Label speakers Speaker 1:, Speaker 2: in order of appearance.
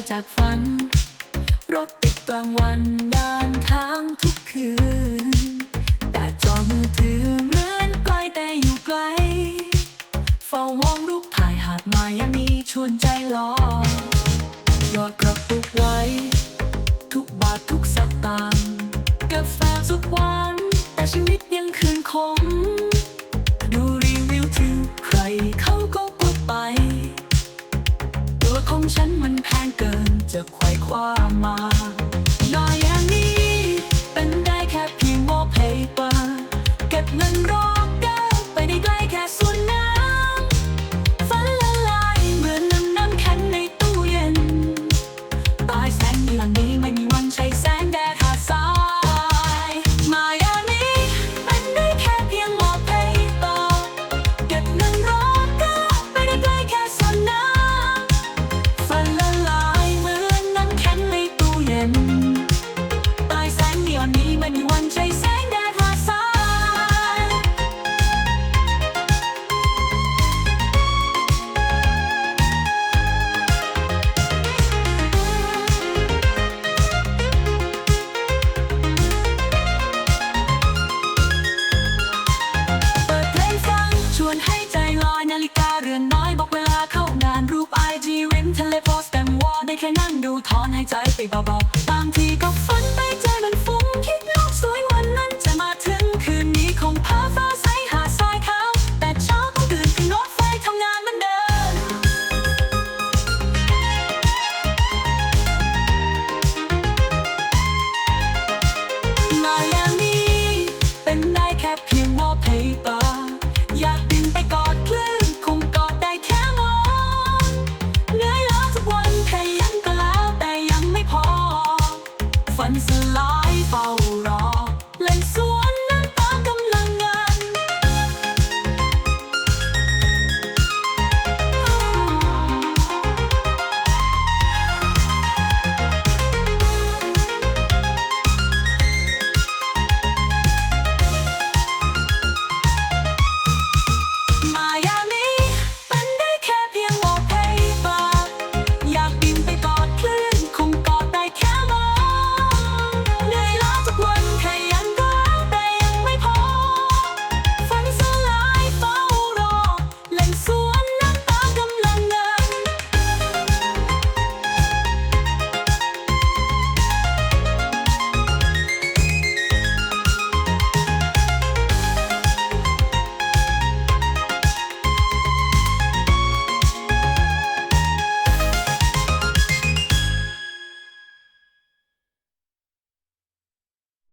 Speaker 1: จากฝัน รถติดกลางวันด้านทางทุกคืน แต่จอมือถือเหมือนไกลแต่อยู่ไกล เฝ้ามองรูปถ่ายหาดมายามีชวนใจลอยยอดกระปุกไว้ ทุกบาททุกสตางค์กาแฟสุกวันแต่ชีวิตยังคืนคม ว่ามาน้อยอย่างนี้ เป็นได้แค่เพียงวอลเพเปอร์เก็บเงินรอ บอกเวลาเข้างานรูปไอจีริมทะเลโพสเต็มวอลได้แค่นั่งดูถอนหายใจไปเบา